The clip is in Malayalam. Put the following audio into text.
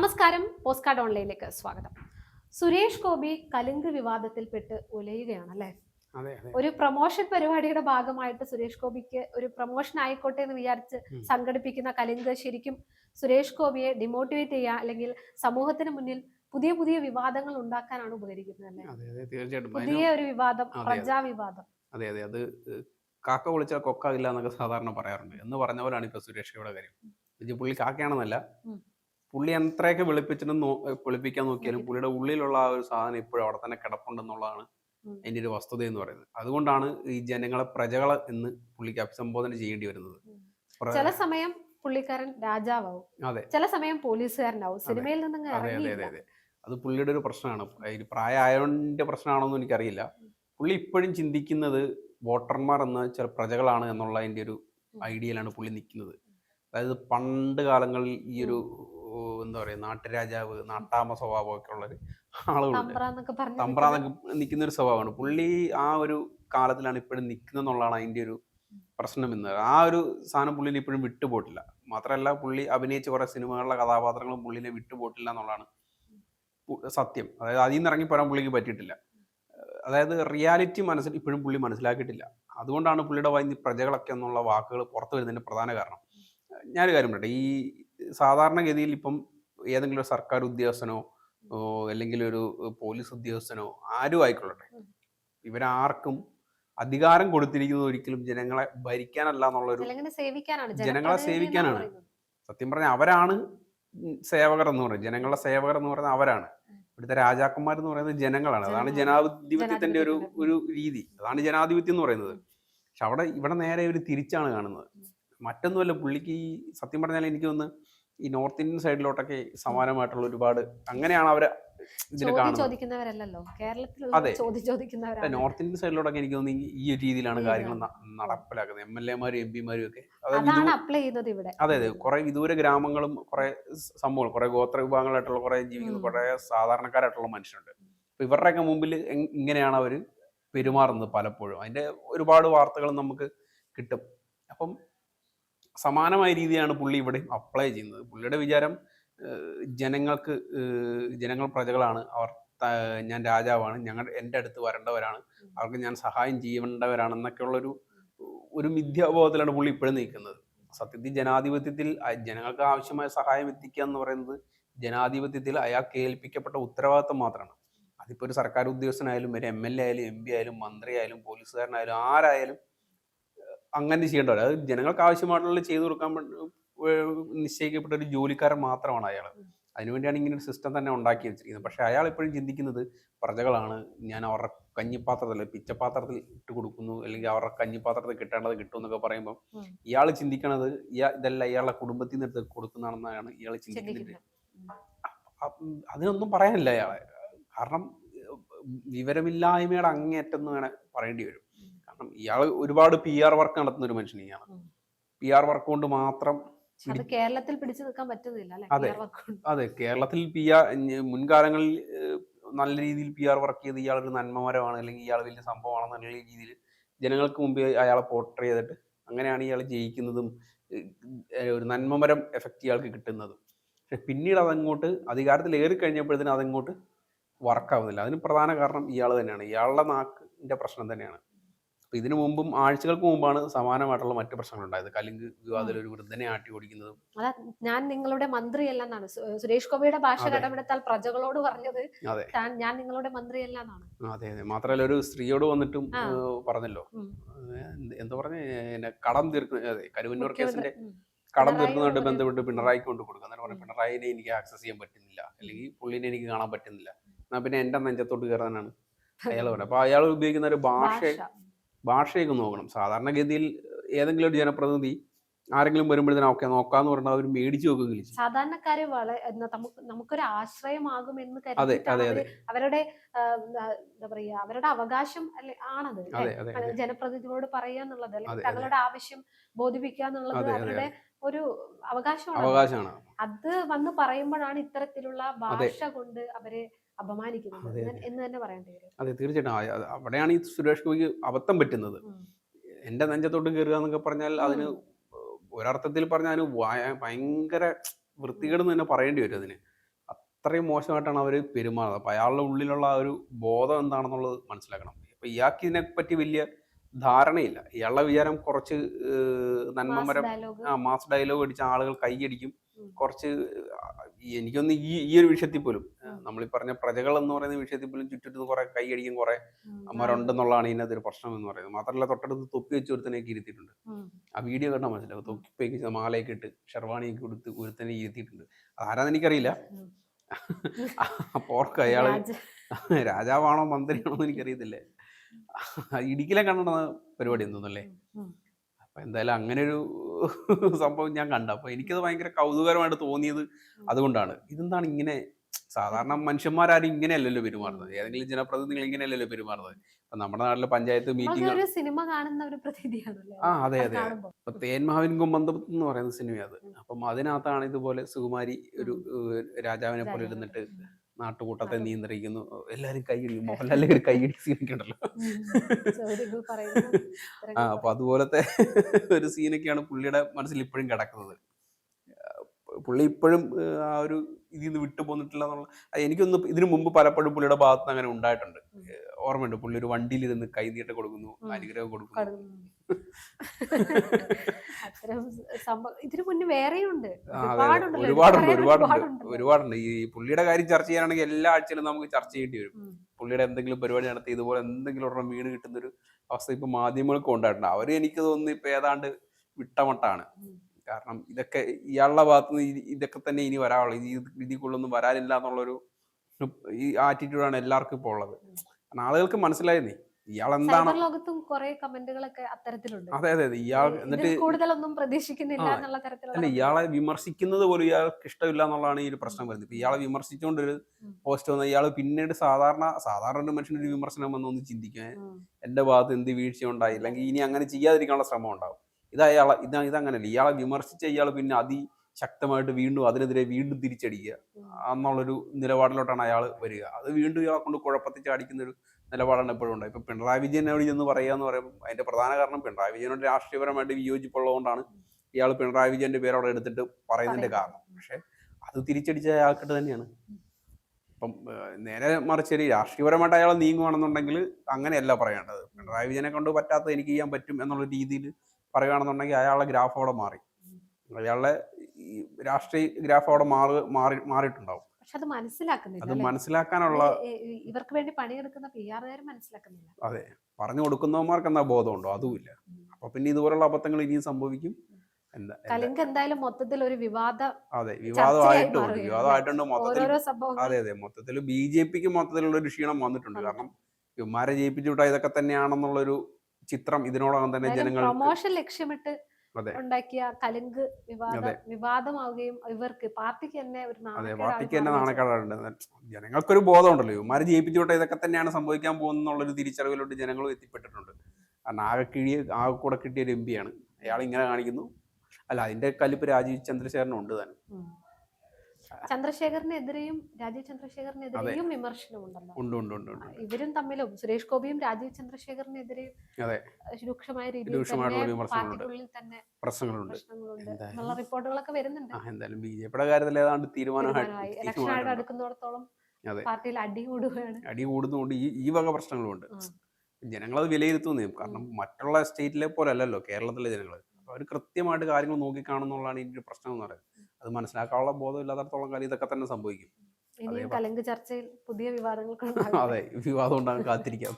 നമസ്കാരം പോസ്റ്റ്കാർഡ് ഓൺലൈനിലേക്ക് സ്വാഗതം. സുരേഷ് ഗോപി കലിംഗ് വിവാദത്തിൽപ്പെട്ട് ഉലയുകയാണ് അല്ലേ അതെ അതെ. ഒരു പ്രൊമോഷൻ പരിപാടിയുടെ ഭാഗമായിട്ട് സുരേഷ് ഗോപിക്ക് ഒരു പ്രൊമോഷൻ ആയിക്കോട്ടെ എന്ന് വിചാരിച്ച് സംഘടിപ്പിക്കുന്ന കലിംഗ് ശരിക്കും സുരേഷ് ഗോപിയെ ഡിമോട്ടിവേറ്റ് ചെയ്യുക അല്ലെങ്കിൽ സമൂഹത്തിന് മുന്നിൽ പുതിയ പുതിയ വിവാദങ്ങൾ ഉണ്ടാക്കാനാണ് ഉപകരിക്കുന്നത് അല്ലേ പുതിയ ഒരു വിവാദം പ്രജാവിവാദം അതെ. അതെ അതെ. കാക്ക വിളിച്ചാൽ കൊക്കാകില്ല എന്നൊക്കെ സാധാരണ പറയാറുണ്ട്. എന്ന് പറഞ്ഞ പോലെയാണ് ഇപ്പൊ സുരേഷയുടെ കാര്യം. പുള്ളി കാക്കയാണെന്നല്ല. പുള്ളി എത്രയൊക്കെ വെളുപ്പിച്ചിട്ട് വെളുപ്പിക്കാൻ നോക്കിയാലും നോക്കി. പുള്ളിയുടെ ഉള്ളിലുള്ള ആ ഒരു സാധനം ഇപ്പോഴും അവിടെ തന്നെ കിടപ്പുണ്ടെന്നുള്ളതാണ് ഉം. അതിന്റെ ഒരു വസ്തുത എന്ന് പറയുന്നത്. അതുകൊണ്ടാണ് ഈ ജനങ്ങളെ പ്രജകളെ എന്ന് പുള്ളിക്ക് അഭിസംബോധന ചെയ്യേണ്ടി വരുന്നത്. ചില സമയം പുള്ളിക്കാരൻ രാജാവാവും. അതെ. ചില സമയം പോലീസുകാരനാവും. സിനിമയിൽ നിന്ന് അതെ അതെ അതെ പുള്ളിയുടെ ഒരു പ്രശ്നമാണ്. അതിൽ പ്രായമായതിന്റെ പ്രശ്നമാണോന്നും എനിക്കറിയില്ല. പുള്ളി ഇപ്പോഴും ചിന്തിക്കുന്നത് വോട്ടർമാർ എന്ന ചില പ്രജകളാണ് എന്നുള്ള അതിന്റെ ഒരു. ഐഡിയയിലാണ് പുള്ളി നിൽക്കുന്നത്. അതായത് പണ്ട് കാലങ്ങളിൽ ഈ ഒരു എന്താ പറയുക നാട്ടുരാജാവ് നാട്ടാമ സ്വഭാവമൊക്കെ ഉള്ള ഒരു ആളുകളുണ്ട്. തമ്പ്ര എന്നൊക്കെ നിൽക്കുന്ന ഒരു സ്വഭാവമാണ്. പുള്ളി ആ ഒരു കാലത്തിലാണ് ഇപ്പോഴും നിൽക്കുന്നത് എന്നുള്ളതാണ് അതിന്റെ ഒരു പ്രശ്നം എന്ന്. ആ ഒരു സാധനം പുള്ളിനെ ഇപ്പോഴും വിട്ടുപോട്ടില്ല മാത്രമല്ല പുള്ളി അഭിനയിച്ച കുറേ സിനിമകളിലെ കഥാപാത്രങ്ങളും പുള്ളിനെ വിട്ടുപോട്ടില്ല എന്നുള്ളതാണ് സത്യം. അതായത് അതിൽ നിന്ന് ഇറങ്ങിപ്പോരാൻ പുള്ളിക്ക് പറ്റിയിട്ടില്ല. അതായത് റിയാലിറ്റി മനസ്സിൽ ഇപ്പോഴും പുള്ളി മനസ്സിലാക്കിയിട്ടില്ല. അതുകൊണ്ടാണ് പുള്ളിയുടെ വായി പ്രജകളൊക്കെ എന്നുള്ള വാക്കുകൾ പുറത്തു വരുന്നതിന്റെ പ്രധാന കാരണം. ഞാനൊരു കാര്യം പറയട്ടെ. ഈ സാധാരണഗതിയിൽ ഇപ്പം ഏതെങ്കിലും ഒരു സർക്കാർ ഉദ്യോഗസ്ഥനോ അല്ലെങ്കിൽ ഒരു പോലീസ് ഉദ്യോഗസ്ഥനോ ആരും ആയിക്കൊള്ളട്ടെ. ഇവരാർക്കും അധികാരം കൊടുത്തിരിക്കുന്നത് ഒരിക്കലും ജനങ്ങളെ ഭരിക്കാനല്ല എന്നുള്ളൊരു ജനങ്ങളെ സേവിക്കാനാണ്. സത്യം പറഞ്ഞാൽ അവരാണ് സേവകർ എന്ന് പറയുന്നത്. ജനങ്ങളുടെ സേവകർ എന്ന് പറയുന്നത് അവരാണ്. ഇവിടുത്തെ രാജാക്കന്മാർ എന്ന് പറയുന്നത് ജനങ്ങളാണ്. അതാണ് ജനാധിപത്യത്തിന്റെ ഒരു ഒരു രീതി. അതാണ് ജനാധിപത്യം എന്ന് പറയുന്നത്. പക്ഷെ അവിടെ ഇവിടെ നേരെ ഒരു തിരിച്ചാണ് കാണുന്നത്. മറ്റൊന്നുമല്ല പുള്ളിക്ക് ഈ സത്യം പറഞ്ഞാൽ എനിക്ക് തോന്നുന്നു ഈ നോർത്ത് ഇന്ത്യൻ സൈഡിലോട്ടൊക്കെ സമാനമായിട്ടുള്ള ഒരുപാട് അങ്ങനെയാണ് അവർ ഇതിനെ കേരളത്തിലുള്ള. നോർത്ത് ഇന്ത്യൻ സൈഡിലോട്ടൊക്കെ എനിക്ക് തോന്നുന്നു ഈ- ഒരു രീതിയിലാണ് കാര്യങ്ങൾ നടപ്പിലാക്കുന്നത്. എം എൽ എമാരും എം പിമാരും ഒക്കെ. അതെ അതെ. കുറെ വിദൂര ഗ്രാമങ്ങളും കുറെ സംഭവങ്ങൾ കുറെ ഗോത്ര വിഭാഗങ്ങളായിട്ടുള്ള കുറെ ജീവിക്കുന്ന. കുറെ സാധാരണക്കാരായിട്ടുള്ള മനുഷ്യരുണ്ട്. അപ്പൊ ഇവരുടെയൊക്കെ മുമ്പിൽ ഇങ്ങനെയാണ് അവർ പെരുമാറുന്നത് പലപ്പോഴും. അതിന്റെ ഒരുപാട് വാർത്തകളും നമുക്ക് കിട്ടും. അപ്പം സമാനമായ രീതിയാണ് പുള്ളി ഇവിടെയും അപ്ലൈ ചെയ്യുന്നത്. പുള്ളിയുടെ വിചാരം ജനങ്ങൾക്ക് ജനങ്ങൾ പ്രജകളാണ്. അവർ ഞാൻ രാജാവാണ്. ഞങ്ങൾ എന്റെ അടുത്ത് വരേണ്ടവരാണ്. അവർക്ക് ഞാൻ സഹായം ചെയ്യേണ്ടവരാണെന്നൊക്കെയുള്ളൊരു ഒരു മിഥ്യാബോധത്തിലാണ് പുള്ളി ഇപ്പോഴും നിൽക്കുന്നത്. സത്യത്തിൽ ജനാധിപത്യത്തിൽ ജനങ്ങൾക്ക് ആവശ്യമായ സഹായം എത്തിക്കുക എന്ന് പറയുന്നത് ജനാധിപത്യത്തിൽ അയാൾക്ക് ഏൽപ്പിക്കപ്പെട്ട ഉത്തരവാദിത്തം മാത്രമാണ്. അതിപ്പോൾ ഒരു സർക്കാർ ഉദ്യോഗസ്ഥനായാലും ഒരു എം എൽ എ ആയാലും എം പി ആയാലും മന്ത്രി ആയാലും പോലീസുകാരനായാലും ആരായാലും അങ്ങനെ ചെയ്യേണ്ടവർ. അത് ജനങ്ങൾക്ക് ആവശ്യമായിട്ടുള്ള ചെയ്തു കൊടുക്കാൻ നിശ്ചയിക്കപ്പെട്ട ഒരു ജോലിക്കാരൻ മാത്രമാണ് അയാൾ. അതിനുവേണ്ടിയാണ് ഇങ്ങനെ ഒരു സിസ്റ്റം തന്നെ ഉണ്ടാക്കി വെച്ചിരിക്കുന്നത്. പക്ഷെ അയാൾ ഇപ്പോഴും ചിന്തിക്കുന്നത് പ്രജകളാണ്. ഞാൻ അവരുടെ കഞ്ഞിപ്പാത്രത്തിൽ പിച്ചപ്പാത്രത്തിൽ ഇട്ട് കൊടുക്കുന്നു. അല്ലെങ്കിൽ അവരുടെ കഞ്ഞിപ്പാത്രത്തിൽ കിട്ടേണ്ടത് കിട്ടും എന്നൊക്കെ പറയുമ്പോൾ ഇയാൾ ചിന്തിക്കണത് ഇതല്ല ഇയാളുടെ കുടുംബത്തിൽ നിന്ന് എടുത്ത് കൊടുക്കുന്നതാണെന്നാണ് ഇയാൾ ചിന്തിക്കുന്നത്. അതിനൊന്നും പറയാനില്ല അയാളെ. കാരണം വിവരമില്ലായ്മയുടെ അങ്ങേറ്റം എന്ന് വേണേൽ പറയേണ്ടി വരും. ഇയാൾ ഒരുപാട് പി ആർ വർക്ക് നടത്തുന്ന ഒരു മനുഷ്യനെയാണ് ഇയാൾ പി ആർ വർക്ക് കൊണ്ട് മാത്രം അത് കേരളത്തിൽ പിടിച്ചു നിൽക്കാൻ പറ്റുന്നില്ല അതെ. അതെ കേരളത്തിൽ പി ആർ മുൻകാലങ്ങളിൽ നല്ല രീതിയിൽ പി ആർ വർക്ക് ചെയ്ത് ഇയാൾ ഒരു നന്മമരമാണ് അല്ലെങ്കിൽ ഇയാൾ വലിയ സംഭവമാണെന്നുള്ള രീതിയിൽ ജനങ്ങൾക്ക് മുമ്പേ അയാളെ പോർട്രേ ചെയ്തിട്ട് അങ്ങനെയാണ് ഇയാൾ ജയിക്കുന്നതും ഒരു നന്മമരം എഫക്റ്റ് ഇയാൾക്ക് കിട്ടുന്നതും. പക്ഷെ പിന്നീട് അതങ്ങോട്ട് അധികാരത്തിൽ ഏറി കഴിഞ്ഞപ്പോഴത്തേനും അതങ്ങോട്ട് വർക്കാവുന്നില്ല അതിന് പ്രധാന കാരണം ഇയാൾ തന്നെയാണ്. ഇയാളുടെ നാക്കിന്റെ പ്രശ്നം തന്നെയാണ്. അപ്പൊ ഇതിനു മുമ്പും ആഴ്ചകൾക്ക് മുമ്പാണ് സമാനമായിട്ടുള്ള മറ്റു പ്രശ്നങ്ങൾ ഉണ്ടായത്. കലിംഗ് വിവാദത്തിൽ ഒരു വൃദ്ധനെ ആട്ടി ഓടിക്കുന്നതും. അതാ ഞാൻ നിങ്ങളുടെ മന്ത്രിയല്ല എന്നാണ് സുരേഷ് ഗോപിയുടെ ഭാഷ. കടമെടുത്താൽ പ്രജകളോട് പറഞ്ഞത് ഞാൻ നിങ്ങളുടെ മന്ത്രിയല്ല എന്നാണ് അതെ അതെ. മാത്രമല്ല ഒരു സ്ത്രീയോട് വന്നിട്ടും പറഞ്ഞല്ലോ. എന്താ പറഞ്ഞ? കടം തീർക്കുന്ന അതെ കരുവന്നൂർ കേസിന്റെ. കടം തീർക്കുന്നതായിട്ട് ബന്ധപ്പെട്ട് പിണറായിക്ക് കൊണ്ട് കൊടുക്കുക. എന്നിട്ട് പറഞ്ഞു പിണറായിനെ എനിക്ക് ആക്സസ് ചെയ്യാൻ പറ്റുന്നില്ല. അല്ലെങ്കിൽ പുള്ളിനെ എനിക്ക് കാണാൻ പറ്റുന്നില്ല. എന്നാ പിന്നെ എന്റെ നെഞ്ചത്തോട്ട് കയറാനാണ് അയാൾ പറയുന്നത് അപ്പൊ അയാൾ ഉപയോഗിക്കുന്ന ഒരു ഭാഷ. ഭാഷയൊക്കെ നോക്കണം. സാധാരണഗതിയിൽ ഏതെങ്കിലും ഒരു ജനപ്രതിനിധി ആരെങ്കിലും വരുമ്പോഴത്തേനും ഓക്കെ നോക്കാന്ന് പറഞ്ഞാൽ അവർ മേടിച്ചു നോക്കുകയും സാധാരണക്കാരെ നമുക്കൊരു ആശ്രയമാകും എന്ന് കരുതി അവരുടെ എന്താ പറയാ അവരുടെ അവകാശം അല്ലെ ആണത് ജനപ്രതിനിധികളോട് പറയുക എന്നുള്ളത് അല്ലെങ്കിൽ. തങ്ങളുടെ ആവശ്യം ബോധിപ്പിക്കുക എന്നുള്ളത് അവരുടെ ഒരു അവകാശമാണ്. അത് വന്ന് പറയുമ്പോഴാണ് ഇത്തരത്തിലുള്ള ഭാഷ കൊണ്ട് അവരെ അപമാനിക്കുന്നത്. അതെ, എന്ന് തന്നെ പറയേണ്ടി വരും. അതെ തീർച്ചയായിട്ടും. അവിടെയാണ് ഈ സുരേഷ് ഗോപിക്ക് അബദ്ധം പറ്റുന്നത്. എന്റെ നെഞ്ചത്തോട്ട് കയറുക എന്നൊക്കെ പറഞ്ഞാൽ അതിന് ഒരർത്ഥത്തിൽ പറഞ്ഞാൽ അതിന് ഭയങ്കര വൃത്തികേട് തന്നെ പറയേണ്ടി വരും അതിന്. അത്രയും മോശമായിട്ടാണ് അവർ പെരുമാറുന്നത്. അപ്പോൾ അയാളുടെ ഉള്ളിലുള്ള ആ ഒരു ബോധം എന്താണെന്നുള്ളത് മനസ്സിലാക്കണം. അപ്പോൾ ഇയാൾക്ക് ഇതിനെപ്പറ്റി വലിയ ധാരണയില്ല. ഇയാളുടെ വിചാരം കുറച്ച് നന്മമരം ആ മാസ് ഡയലോഗ് അടിച്ച ആളുകൾ കൈയടിക്കും. കുറച്ച് എനിക്കൊന്ന് ഈ ഈ ഒരു വിഷയത്തിൽ പോലും. നമ്മൾ ഈ പറഞ്ഞ പ്രജകൾ എന്ന് പറയുന്ന വിഷയത്തിൽ പോലും ചുറ്റിട്ട് കുറെ കൈയടിക്കും കുറെ അമ്മമാരുണ്ടെന്നുള്ളതാണ് ഇതിനകത്ത് ഒരു പ്രശ്നം എന്ന് പറയുന്നത്. മാത്രമല്ല തൊട്ടടുത്ത് തൊപ്പി വെച്ച് ഒരുത്തനെയൊക്കെ ഇരുത്തിയിട്ടുണ്ട്. ആ വീഡിയോ കണ്ടാൽ മനസ്സിലാവും. തൊപ്പി മാലയൊക്കെ ഇട്ട് ഷെർവാണിയൊക്കെ കൊടുത്ത് ഒരുത്തനെ ഇരുത്തിയിട്ടുണ്ട്. ആരാന്ന് എനിക്കറിയില്ല. പോർക്ക് അയാൾ അയാൾ രാജാവാണോ മന്ത്രിയാണോ എന്ന് എനിക്കറിയത്തില്ല. ഇടുക്കിലെ കണ്ടിരുന്ന പരിപാടി എന്തോന്നല്ലേ അപ്പൊ എന്തായാലും അങ്ങനെ ഒരു സംഭവം ഞാൻ കണ്ട. അപ്പൊ എനിക്കത് ഭയങ്കര കൗതുകരമായിട്ട് തോന്നിയത് അതുകൊണ്ടാണ്. ഇതെന്താണ് ഇങ്ങനെ സാധാരണ മനുഷ്യന്മാരാരും ഇങ്ങനെയല്ലല്ലോ പെരുമാറുന്നത്. ഏതെങ്കിലും ജനപ്രതിനിധികൾ ഇങ്ങനെയല്ലല്ലോ പെരുമാറുന്നത്. അപ്പൊ നമ്മുടെ നാട്ടിലെ പഞ്ചായത്ത് മീറ്റിംഗ് സിനിമ കാണുന്ന ഒരു ആ അതെ അതെ അപ്പൊ തേന്മാവിൻ കൊമ്പന്തം എന്ന് പറയുന്ന സിനിമ അത്. അപ്പം അതിനകത്താണ് ഇതുപോലെ സുകുമാരി ഒരു രാജാവിനെ പോലെ ഇരുന്നിട്ട് നാട്ടുകൂട്ടത്തെ. നിയന്ത്രിക്കുന്നു. എല്ലാരും കൈയിടി മോഹൻലാലിന്റെ ഒരു കൈയടി സീനൊക്കെ ഉണ്ടല്ലോ ആ അപ്പൊ അതുപോലത്തെ ഒരു സീനൊക്കെയാണ് പുള്ളിയുടെ മനസ്സിൽ ഇപ്പോഴും കിടക്കുന്നത്. പുള്ളി ഇപ്പോഴും ആ ഒരു ഇതിൽ നിന്ന് വിട്ടു പോന്നിട്ടില്ല എന്നുള്ള എനിക്കൊന്ന് ഇതിനു മുമ്പ് പലപ്പോഴും പുള്ളിയുടെ ഭാഗത്ത് നിന്ന് അങ്ങനെ ഉണ്ടായിട്ടുണ്ട്. ഓർമ്മയുണ്ട് പുള്ളി ഒരു വണ്ടിയിൽ ഇതെന്ന് കൈനീട്ട് കൊടുക്കുന്നു. അനുഗ്രഹം കൊടുക്കുന്നു. ഇതിനു മുന്നേ വേറെയുണ്ട്. ഒരുപാടുണ്ട് ഒരുപാടുണ്ട് ഒരുപാടുണ്ട്. ഈ പുള്ളിയുടെ കാര്യം ചർച്ച ചെയ്യാനാണെങ്കിൽ എല്ലാ ആഴ്ചയിലും നമുക്ക് ചർച്ച ചെയ്യേണ്ടി വരും. പുള്ളിയുടെ എന്തെങ്കിലും പരിപാടി നടത്തി ഇതുപോലെ എന്തെങ്കിലും ഒരെണ്ണം വീണ് കിട്ടുന്ന ഒരു അവസ്ഥ ഇപ്പൊ മാധ്യമങ്ങൾക്ക് ഉണ്ടായിട്ടുണ്ട്. അവർ എനിക്ക് തോന്നുന്നു ഇപ്പൊ ഏതാണ്ട് വിട്ടമട്ടാണ്. കാരണം ഇതൊക്കെ ഇയാളുടെ ഭാഗത്ത് നിന്ന് ഇതൊക്കെ തന്നെ ഇനി വരാനുള്ളൂ ഇത് ഇതിക്കുള്ളൊന്നും വരാനില്ല എന്നുള്ളൊരു ഈ ആറ്റിറ്റ്യൂഡാണ് എല്ലാവർക്കും ഇപ്പോൾ ഉള്ളത്. കാരണം ആളുകൾക്ക് മനസ്സിലായിരുന്നേ ഇയാൾ എന്താണ് ലോകത്തും കുറെ കമന്റുകളൊക്കെ അത്തരത്തിലുണ്ട്. അതെ അതെ ഇയാൾ എന്നിട്ട് കൂടുതലൊന്നും പ്രതീക്ഷിക്കുന്നില്ല എന്നുള്ള തരത്തിലുള്ള ഇയാളെ വിമർശിക്കുന്നത് പോലും ഇയാൾക്ക് ഇഷ്ടമില്ല എന്നുള്ളതാണ് ഈ ഒരു പ്രശ്നം വരുന്നത്. ഇപ്പൊ ഇയാളെ വിമർശിച്ചുകൊണ്ട് ഒരു പോസ്റ്റ് വന്ന ഇയാൾ പിന്നീട് സാധാരണ സാധാരണ ഒരു മനുഷ്യനൊരു ഒരു വിമർശനം വന്നൊന്ന് ചിന്തിക്കാൻ. എന്റെ ഭാഗത്ത് എന്ത് വീഴ്ച ഉണ്ടായി അല്ലെങ്കിൽ ഇനി അങ്ങനെ ചെയ്യാതിരിക്കാനുള്ള ശ്രമം ഉണ്ടാവും. ഇത് അയാളെ ഇത് ഇതങ്ങനല്ല. ഇയാളെ വിമർശിച്ച ഇയാൾ പിന്നെ അതിശക്തമായിട്ട് വീണ്ടും അതിനെതിരെ വീണ്ടും തിരിച്ചടിക്കുക. എന്നുള്ളൊരു നിലപാടിലോട്ടാണ് അയാൾ വരിക. അത് വീണ്ടും ഇയാളെ കൊണ്ട് കുഴപ്പത്തിൽ ചാടിക്കുന്ന ഒരു നിലപാടാണ് എപ്പോഴും ഉണ്ടായത് ഇപ്പൊ പിണറായി വിജയനോട് ചെന്ന് പറയുക എന്ന് പറയുമ്പോൾ അതിന്റെ പ്രധാന കാരണം പിണറായി വിജയനോട് രാഷ്ട്രീയപരമായിട്ട് വിയോജിപ്പുള്ളതുകൊണ്ടാണ് ഇയാൾ പിണറായി വിജയന്റെ പേര് അവിടെ എടുത്തിട്ട് പറയുന്നതിന്റെ കാരണം. പക്ഷെ അത് തിരിച്ചടിച്ച അയാൾക്കിട്ട് തന്നെയാണ്. അപ്പം നേരെ മറിച്ച് ഒരു രാഷ്ട്രീയപരമായിട്ട് അയാൾ നീങ്ങുകയാണെന്നുണ്ടെങ്കിൽ അങ്ങനെയല്ല പറയേണ്ടത്. പിണറായി വിജയനെ കൊണ്ട് പറ്റാത്ത എനിക്ക് ചെയ്യാൻ പറ്റും എന്നുള്ള രീതിയിൽ പറയുകയാണെന്നുണ്ടെങ്കിൽ അയാളുടെ ഗ്രാഫ് അവിടെ മാറി. അയാളുടെ ഈ രാഷ്ട്രീയ ഗ്രാഫ് അവിടെ മാറി മാറി മാറിയിട്ടുണ്ടാവും. പക്ഷെ അത് മനസ്സിലാക്കുന്നില്ല അത് മനസ്സിലാക്കാനുള്ള ഇവർക്ക് വേണ്ടി പണിയെടുക്കുന്ന പി മനസ്സിലാക്കുന്നില്ല. അതെ. പറഞ്ഞു കൊടുക്കുന്നവന്മാർക്ക് എന്താ ബോധമുണ്ടോ? അതുമില്ല ഇല്ല. അപ്പൊ പിന്നെ ഇതുപോലുള്ള അബദ്ധങ്ങൾ ഇനിയും സംഭവിക്കും. കലിംഗ് എന്തായാലും മൊത്തത്തിൽ ഒരു വിവാദ അതെ വിവാദമായിട്ടുണ്ട് വിവാദമായിട്ടുണ്ട്. മൊത്തത്തിൽ അതെ അതെ. മൊത്തത്തിൽ ബി ജെ പിക്ക് മൊത്തത്തിലുള്ള ഒരു ക്ഷീണം വന്നിട്ടുണ്ട്. കാരണം ഇവന്മാരെ ജയിപ്പിച്ചു വിട്ടാൽ ഇതൊക്കെ തന്നെയാണെന്നുള്ളൊരു ചിത്രം ഇതിനോടകം തന്നെ ജനങ്ങൾ പ്രൊമോഷൻ ലക്ഷ്യമിട്ട് ഉണ്ടാക്കിയ കലുങ്ക് വിവാദ വിവാദമാവുകയും ഇവർക്ക് പാർട്ടിക്ക് തന്നെ ഒരു അതെ പാർട്ടിക്ക് തന്നെ മാറുകയും ജനങ്ങൾക്കൊരു ബോധമുണ്ടല്ലോ. ഇവന്മാരെ ജയിപ്പിച്ചോട്ടെ ഇതൊക്കെ തന്നെയാണ് സംഭവിക്കാൻ പോകുന്നുള്ളൊരു തിരിച്ചറിവിലോട്ട് ജനങ്ങളും എത്തിപ്പെട്ടിട്ടുണ്ട്. കാരണം ആകെ കിഴിയ ആകെ കൂടെ കിട്ടിയ ഒരു എം പിയാണ് അയാൾ ഇങ്ങനെ കാണിക്കുന്നു. അല്ല അതിന്റെ കലിപ്പ് രാജീവ് ചന്ദ്രശേഖരനുണ്ട് ഉണ്ട് താനും ഉം. ചന്ദ്രശേഖറിനെതിരെയും രാജീവ് ചന്ദ്രശേഖറിനെതിരെയും വിമർശനമുണ്ടല്ലോ. ഉണ്ട് ഉണ്ട് ഉണ്ട് ഇവരും തമ്മിലും സുരേഷ് ഗോപിയും രാജീവ് ചന്ദ്രശേഖറിനെതിരെയും. രൂക്ഷമായ രീതിയിൽ പാർട്ടിക്കുള്ളിൽ തന്നെ പ്രശ്നങ്ങളുണ്ട്. എന്നുള്ള റിപ്പോർട്ടുകളൊക്കെ വരുന്നുണ്ട്. എന്തായാലും ബി ജെ പിയുടെ കാര്യത്തിൽ ഏതാണ്ട് തീരുമാനമായി. അടുക്കുന്നിടത്തോളം അതെ. പാർട്ടിയിൽ അടി കൂടുകയാണ്. അടി കൂടുന്നതുകൊണ്ട് ഈ ഈ വക പ്രശ്നങ്ങളുണ്ട്. ജനങ്ങളത് വിലയിരുത്തുന്നു കാരണം മറ്റുള്ള സ്റ്റേറ്റിലെ പോലെ അല്ലല്ലോ കേരളത്തിലെ ജനങ്ങൾ അവർ കൃത്യമായിട്ട് കാര്യങ്ങൾ നോക്കിക്കാണുന്നുള്ളതാണ് ഇതിന്റെ പ്രശ്നം എന്ന് പറയുന്നത്. അത് മനസ്സിലാക്കാനുള്ള ബോധം ഇല്ലാത്തടത്തോളം കാലം ഇതൊക്കെ തന്നെ സംഭവിക്കും. ഇനിയും അതേ കലങ്ക് ചർച്ചയിൽ പുതിയ വിവാദങ്ങൾ അതെ വിവാദം ഉണ്ടാകാൻ കാത്തിരിക്കാം.